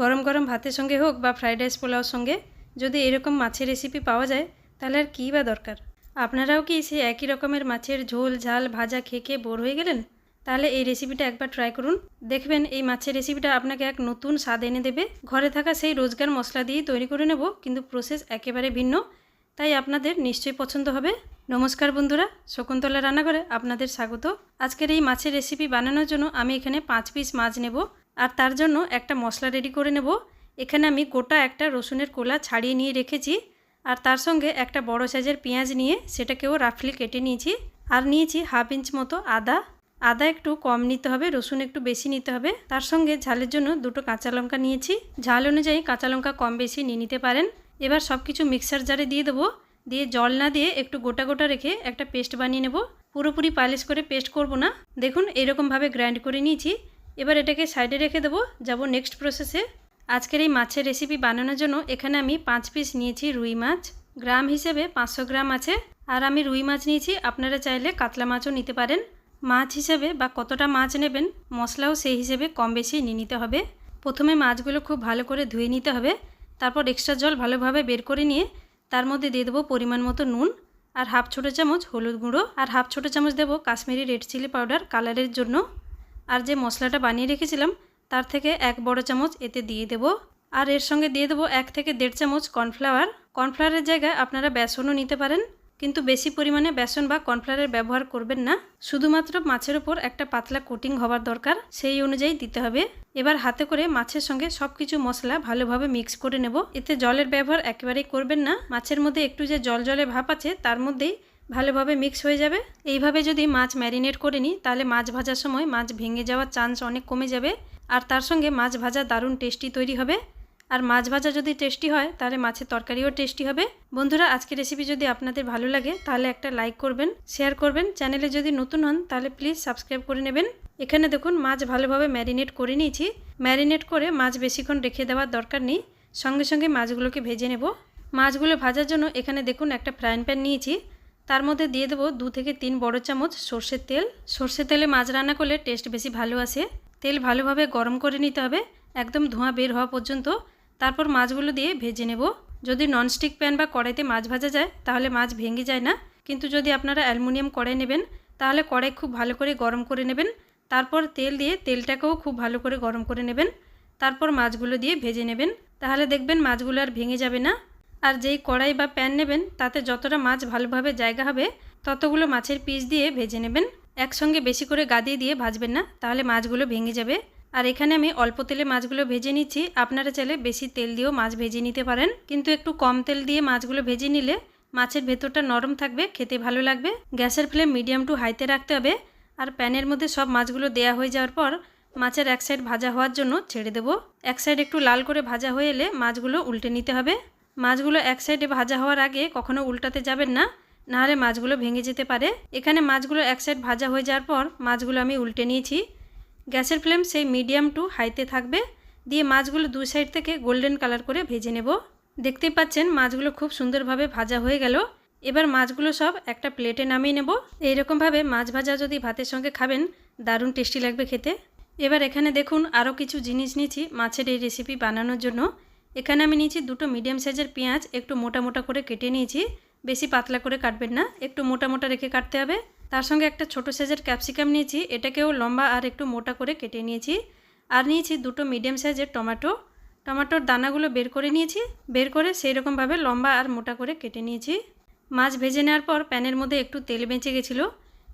গরম গরম ভাতের সঙ্গে হোক বা ফ্রাইড রাইস পোলাওর সঙ্গে, যদি এরকম মাছের রেসিপি পাওয়া যায়, তাহলে আর কী বা দরকার? আপনারাও কি সেই একই রকমের মাছের ঝোল, ঝাল, ভাজা খেয়ে খেয়ে বোর হয়ে গেলেন? তাহলে এই রেসিপিটা একবার ট্রাই করুন। দেখবেন এই মাছের রেসিপিটা আপনাকে এক নতুন স্বাদ এনে দেবে। ঘরে থাকা সেই রোজগার মশলা দিয়েই তৈরি করে নেব, কিন্তু প্রসেস একেবারে ভিন্ন। তাই আপনাদের নিশ্চয়ই পছন্দ হবে। নমস্কার বন্ধুরা, শকুন্তলা রান্নাঘরে আপনাদের স্বাগত। আজকের এই মাছের রেসিপি বানানোর জন্য আমি এখানে পাঁচ পিস মাছ নেব। আর তার জন্য একটা মশলা রেডি করে নেব। এখানে আমি গোটা একটা রসুনের কোলা ছাড়িয়ে নিয়ে রেখেছি। আর তার সঙ্গে একটা বড় সাইজের পেঁয়াজ নিয়ে সেটাকেও রাফলি কেটে নিয়েছি। আর নিয়েছি হাফ ইঞ্চ মতো আদা। আদা একটু কম নিতে হবে, রসুন একটু বেশি নিতে হবে। তার সঙ্গে ঝালের জন্য দুটো কাঁচা লঙ্কা নিয়েছি। ঝাল অনুযায়ী কাঁচা লঙ্কা কম বেশি নিয়ে নিতে পারেন। এবার সব কিছু মিক্সার জারে দিয়ে দেবো। দিয়ে জল না দিয়ে একটু গোটা গোটা রেখে একটা পেস্ট বানিয়ে নেব। পুরোপুরি পালিশ করে পেস্ট করব না। দেখুন, এরকমভাবে গ্রাইন্ড করে নিয়েছি। এবার এটাকে সাইডে রেখে দেবো, যাব নেক্সট প্রসেসে আজকের এই মাছের রেসিপি বানানোর জন্য এখানে আমি পাঁচ পিস নিয়েছি রুই মাছ, গ্রাম হিসেবে পাঁচশো গ্রাম আছে। আর আমি রুই মাছ নিয়েছি, আপনারা চাইলে কাতলা মাছও নিতে পারেন। মাছ হিসেবে বা কতটা মাছ নেবেন, মশলাও সেই হিসেবে কম বেশি নিয়ে নিতে হবে। প্রথমে মাছগুলো খুব ভালো করে ধুয়ে নিতে হবে। তারপর এক্সট্রা জল ভালোভাবে বের করে নিয়ে তার মধ্যে দিয়ে দেবো পরিমাণ মতো নুন আর হাফ ছোটো চামচ হলুদ গুঁড়ো। আর হাফ ছোটো চামচ দেবো কাশ্মীরি রেড চিলি পাউডার কালারের জন্য। আর যে মশলাটা বানিয়ে রেখেছিলাম, তার থেকে এক বড় চামচ এতে দিয়ে দেব। আর এর সঙ্গে দিয়ে দেবো এক থেকে দেড় চামচ কর্নফ্লাওয়ার। কর্নফ্লাওয়ারের জায়গায় আপনারা বেসনও নিতে পারেন, কিন্তু বেশি পরিমাণে বেসন বা কর্নফ্লাওয়ারের ব্যবহার করবেন না। শুধুমাত্র মাছের ওপর একটা পাতলা কোটিং হওয়ার দরকার, সেই অনুযায়ী দিতে হবে। এবার হাতে করে মাছের সঙ্গে সব কিছু মশলা ভালোভাবে মিক্স করে নেব। এতে জলের ব্যবহার একেবারেই করবেন না। মাছের মধ্যে একটু যে জল জলে ভাব আছে, তার মধ্যেই ভালোভাবে মিক্স হয়ে যাবে। এইভাবে যদি মাছ ম্যারিনেট করে নিই, তাহলে মাছ ভাজার সময় মাছ ভেঙে যাওয়ার চান্স অনেক কমে যাবে। আর তার সঙ্গে মাছ ভাজা দারুণ টেস্টি তৈরি হবে। আর মাছ ভাজা যদি টেস্টি হয়, তাহলে মাছের তরকারিও টেস্টি হবে। বন্ধুরা, আজকের রেসিপি যদি আপনাদের ভালো লাগে, তাহলে একটা লাইক করবেন শেয়ার করবেন। চ্যানেলে যদি নতুন হন, তাহলে প্লিজ সাবস্ক্রাইব করে নেবেন। এখানে দেখুন, মাছ ভালোভাবে ম্যারিনেট করে নিয়েছি। ম্যারিনেট করে মাছ বেশিক্ষণ রেখে দেওয়ার দরকার নেই। সঙ্গে সঙ্গে মাছগুলোকে ভেজে নেব। মাছগুলো ভাজার জন্য এখানে দেখুন, একটা ফ্রাইং প্যান নিয়েছি। তার মধ্যে দিয়ে দেবো দু থেকে তিন বড় চামচ সর্ষের তেল। সর্ষের তেলে মাছ রান্না করলে টেস্ট বেশি ভালো আসে। তেল ভালোভাবে গরম করে নিতে হবে, একদম ধোঁয়া বের হওয়া পর্যন্ত। তারপর মাছগুলো দিয়ে ভেজে নেব। যদি ননস্টিক প্যান বা কড়াইতে মাছ ভাজা যায়, তাহলে মাছ ভেঙে যায় না। কিন্তু যদি আপনারা অ্যালুমিনিয়াম কড়াই নেবেন, তাহলে কড়াই খুব ভালো করে গরম করে নেবেন। তারপর তেল দিয়ে তেলটাকেও খুব ভালো করে গরম করে নেবেন। তারপর মাছগুলো দিয়ে ভেজে নেবেন। তাহলে দেখবেন মাছগুলো আর ভেঙে যাবে না। আর যেই কড়াই বা প্যান নেবেন, তাতে যতটা মাছ ভালোভাবে জায়গা হবে, ততগুলো মাছের পিস দিয়ে ভেজে নেবেন। একসঙ্গে বেশি করে গাদিয়ে দিয়ে ভাজবেন না, তাহলে মাছগুলো ভেঙে যাবে। আর এখানে আমি অল্প তেলে মাছগুলো ভেজে নিচ্ছি। আপনারা চাইলে বেশি তেল দিয়েও মাছ ভেজে নিতে পারেন। কিন্তু একটু কম তেল দিয়ে মাছগুলো ভেজে নিলে মাছের ভেতরটা নরম থাকবে, খেতে ভালো লাগবে। গ্যাসের ফ্লেম মিডিয়াম টু হাইতে রাখতে হবে। আর প্যানের মধ্যে সব মাছগুলো দেয়া হয়ে যাওয়ার পর, মাছের এক সাইড ভাজা হওয়ার জন্য ছেড়ে দেবো। এক সাইড একটু লাল করে ভাজা হয়ে এলে মাছগুলো উল্টে নিতে হবে। মাছগুলো এক সাইডে ভাজা হওয়ার আগে কখনো উল্টাতে যাবেন না, নাহলে মাছগুলো ভেঙে যেতে পারে। এখানে মাছগুলো এক সাইড ভাজা হয়ে যাওয়ার পর মাছগুলো আমি উল্টে নিয়েছি। গ্যাসের ফ্লেম সেই মিডিয়াম টু হাইতে থাকবে। দিয়ে মাছগুলো দুই সাইড থেকে গোল্ডেন কালার করে ভেজে নেব। দেখতেই পাচ্ছেন মাছগুলো খুব সুন্দরভাবে ভাজা হয়ে গেল। এবার মাছগুলো সব একটা প্লেটে নামিয়ে নেব। এইরকমভাবে মাছ ভাজা যদি ভাতের সঙ্গে খাবেন, দারুণ টেস্টি লাগবে খেতে। এবার এখানে দেখুন আরও কিছু জিনিস নিয়েছি মাছের এই রেসিপি বানানোর জন্য। এখানে আমি নিয়েছি দুটো মিডিয়াম সাইজের পেঁয়াজ, একটু মোটা মোটা করে কেটে নিয়েছি, বেশি পাতলা করে কাটবেন না, একটু মোটা মোটা রেখে কাটতে হবে। তার সঙ্গে একটা ছোট সাইজের ক্যাপসিকাম নিয়েছি, এটাকেও লম্বা আর একটু মোটা করে কেটে নিয়েছি। আর নিয়েছি দুটো মিডিয়াম সাইজের টমেটো টমেটোর দানাগুলো বের করে নিয়েছি, বের করে সেই রকমভাবে লম্বা আর মোটা করে কেটে নিয়েছি। মাছ ভেজে নেওয়ার পর প্যানের মধ্যে একটু তেল বেঁচে গেছিল,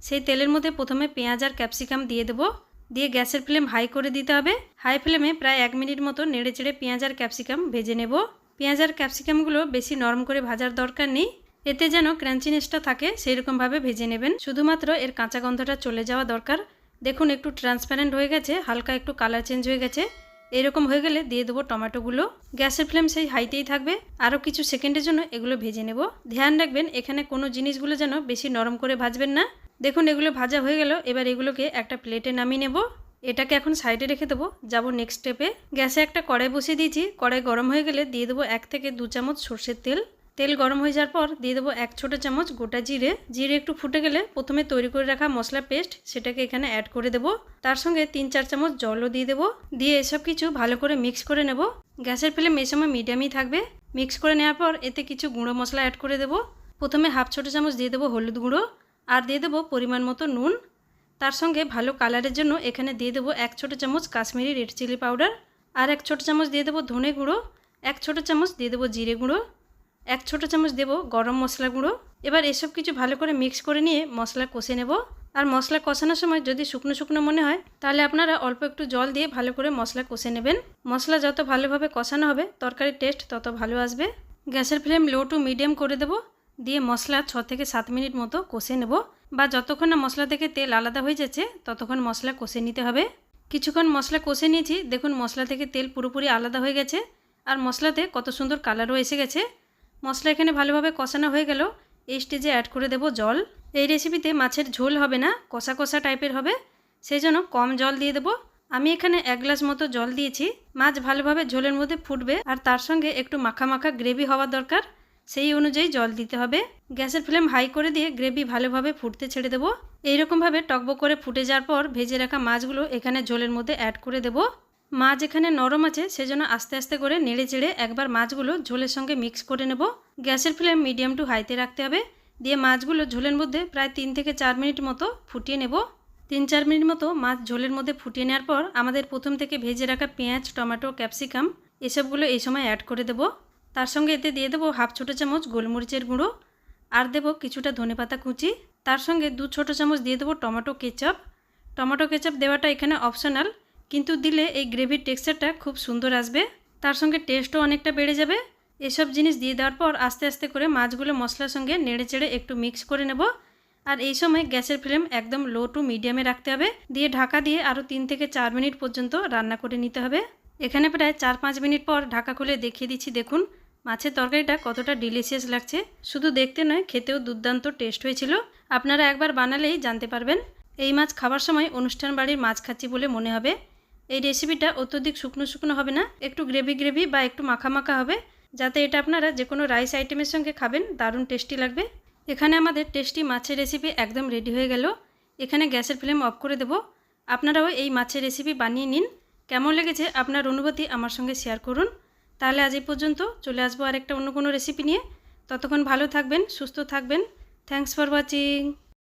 সেই তেলের মধ্যে প্রথমে পেঁয়াজ আর ক্যাপসিকাম দিয়ে দেবো। দিয়ে গ্যাসের ফ্লেম হাই করে দিতে হবে। হাই ফ্লেমে প্রায় এক মিনিট মতো নেড়ে চেড়ে পেঁয়াজ আর ক্যাপসিকাম ভেজে নেব। পেঁয়াজ আর ক্যাপসিকামগুলো বেশি নরম করে ভাজার দরকার নেই। এতে যেন ক্রাঞ্চিনেসটা থাকে সেই রকমভাবে ভেজে নেবেন। শুধুমাত্র এর কাঁচা গন্ধটা চলে যাওয়া দরকার। দেখুন, একটু ট্রান্সপারেন্ট হয়ে গেছে, হালকা একটু কালার চেঞ্জ হয়ে গেছে। এরকম হয়ে গেলে দিয়ে দেবো টমেটোগুলো। গ্যাসের ফ্লেম সেই হাইতেই থাকবে। আরও কিছু সেকেন্ডের জন্য এগুলো ভেজে নেব। ধ্যান রাখবেন, এখানে কোনো জিনিসগুলো যেন বেশি নরম করে ভাজবেন না। দেখুন, এগুলো ভাজা হয়ে গেল। এবার এগুলোকে একটা প্লেটে নামিয়ে নেব। এটাকে এখন সাইডে রেখে দেবো। যাব নেক্সট স্টেপে গ্যাসে একটা কড়াই বসিয়ে দিয়েছি। কড়াই গরম হয়ে গেলে দিয়ে দেবো এক থেকে দু চামচ সর্ষের তেল। তেল গরম হয়ে যাওয়ার পর দিয়ে দেবো এক ছোটো চামচ গোটা জিরে। জিরে একটু ফুটে গেলে প্রথমে তৈরি করে রাখা মশলা পেস্ট সেটাকে এখানে অ্যাড করে দেবো। তার সঙ্গে তিন চার চামচ জলও দিয়ে দেবো। দিয়ে এসব কিছু ভালো করে মিক্স করে নেব। গ্যাসের ফ্লেম এই সময় মিডিয়ামই থাকবে। মিক্স করে নেওয়ার পর এতে কিছু গুঁড়ো মশলা অ্যাড করে দেবো। প্রথমে হাফ ছোটো চামচ দিয়ে দেবো হলুদ গুঁড়ো। আর দিয়ে দেবো পরিমাণ মতো নুন। তার সঙ্গে ভালো কালারের জন্য এখানে দিয়ে দেবো এক ছোটো চামচ কাশ্মীরি রেড চিলি পাউডার আর এক ছোটো চামচ দিয়ে দেবো ধনে গুঁড়ো, এক ছোটো চামচ দিয়ে দেবো জিরে গুঁড়ো, এক ছোটো চামচ দেবো গরম মশলা গুঁড়ো। এবার এসব কিছু ভালো করে মিক্স করে নিয়ে মশলা কষে নেব। আর মশলা কষানোর সময় যদি শুকনো শুকনো মনে হয়, তাহলে আপনারা অল্প একটু জল দিয়ে ভালো করে মশলা কষে নেবেন। মশলা যত ভালোভাবে কষানো হবে, তরকারির টেস্ট তত ভালো আসবে। গ্যাসের ফ্লেম লো টু মিডিয়াম করে দেবো। দিয়ে মশলা ছ থেকে সাত মিনিট মতো কষে নেব বা যতক্ষণ না মশলা থেকে তেল আলাদা হয়ে যাচ্ছে, ততক্ষণ মশলা কষে নিতে হবে। কিছুক্ষণ মশলা কষে নিয়েছি, দেখুন মশলা থেকে তেল পুরোপুরি আলাদা হয়ে গেছে আর মশলাতে কত সুন্দর কালারও এসে গেছে। মশলা এখানে ভালোভাবে কষানো হয়ে গেল, এই স্টেজে অ্যাড করে দেব জল। এই রেসিপিতে মাছের ঝোল হবে না, কষা কষা টাইপের হবে, সেই জন্য কম জল দিয়ে দেবো। আমি এখানে এক গ্লাস মতো জল দিয়েছি, মাছ ভালোভাবে ঝোলের মধ্যে ফুটবে আর তার সঙ্গে একটু মাখা মাখা গ্রেভি হওয়া দরকার। সেই অনুযায়ী জল দিতে হবে। গ্যাসের ফ্লেম হাই করে দিয়ে গ্রেভি ভালোভাবে ফুটতে ছেড়ে দেবো। এইরকমভাবে টকবক করে ফুটে যাওয়ার পর ভেজে রাখা মাছগুলো এখানে ঝোলের মধ্যে অ্যাড করে দেবো। মাছ এখানে নরম আছে, সেজন্য আস্তে আস্তে করে নেড়ে চেড়ে একবার মাছগুলো ঝোলের সঙ্গে মিক্স করে নেব। গ্যাসের ফ্লেম মিডিয়াম টু হাইতে রাখতে হবে। দিয়ে মাছগুলো ঝোলের মধ্যে প্রায় তিন থেকে চার মিনিট মতো ফুটিয়ে নেব। তিন চার মিনিট মতো মাছ ঝোলের মধ্যে ফুটিয়ে নেওয়ার পর আমাদের প্রথম থেকে ভেজে রাখা পেঁয়াজ, টমেটো, ক্যাপসিকাম এসবগুলো এই সময় অ্যাড করে দেব। তার সঙ্গে এতে দিয়ে দেবো হাফ ছোটো চামচ গোলমরিচের গুঁড়ো। আর দেবো কিছুটা ধনেপাতা কুচি। তার সঙ্গে দু ছোটো চামচ দিয়ে দেবো টমেটো কেচাপ। টমেটো কেচাপ দেওয়াটা এখানে অপশনাল, কিন্তু দিলে এই গ্রেভির টেক্সচারটা খুব সুন্দর আসবে। তার সঙ্গে টেস্টও অনেকটা বেড়ে যাবে। এসব জিনিস দিয়ে দেওয়ার পর আস্তে আস্তে করে মাছগুলো মশলার সঙ্গে নেড়ে চেড়ে একটু মিক্স করে নেব। আর এই সময় গ্যাসের ফ্লেম একদম লো টু মিডিয়ামে রাখতে হবে। দিয়ে ঢাকা দিয়ে আরও তিন থেকে চার মিনিট পর্যন্ত রান্না করে নিতে হবে। এখানে প্রায় চার পাঁচ মিনিট পর ঢাকা খুলে দেখিয়ে দিচ্ছি, দেখুন। মাছের তরকারিটা কতটা ডিলিশিয়াস লাগছে? শুধু দেখতে নয়, খেতেও দুর্দান্ত টেস্ট হয়েছিল। আপনারা একবার বানালেই জানতে পারবেন। এই মাছ খাবার সময় অনুষ্ঠান বাড়ির মাছ খাচ্ছি বলে মনে হবে। এই রেসিপিটা অত্যধিক শুকনো শুকনো হবে না, একটু গ্রেভি গ্রেভি বা একটু মাখা মাখা হবে, যাতে এটা আপনারা যে কোনো রাইস আইটেমের সঙ্গে খাবেন, দারুণ টেস্টি লাগবে। এখানে আমাদের টেস্টি মাছের রেসিপি একদম রেডি হয়ে গেল। এখানে গ্যাসের ফ্লেম অফ করে দেব। আপনারাও এই মাছের রেসিপি বানিয়ে নিন। কেমন লেগেছে আপনার অনুভূতি আমার সঙ্গে শেয়ার করুন। তাহলে আজ এই পর্যন্ত চলে আসব আরেকটা অন্য কোনো রেসিপি নিয়ে। ততক্ষণ ভালো থাকবেন, সুস্থ থাকবেন। Thanks for watching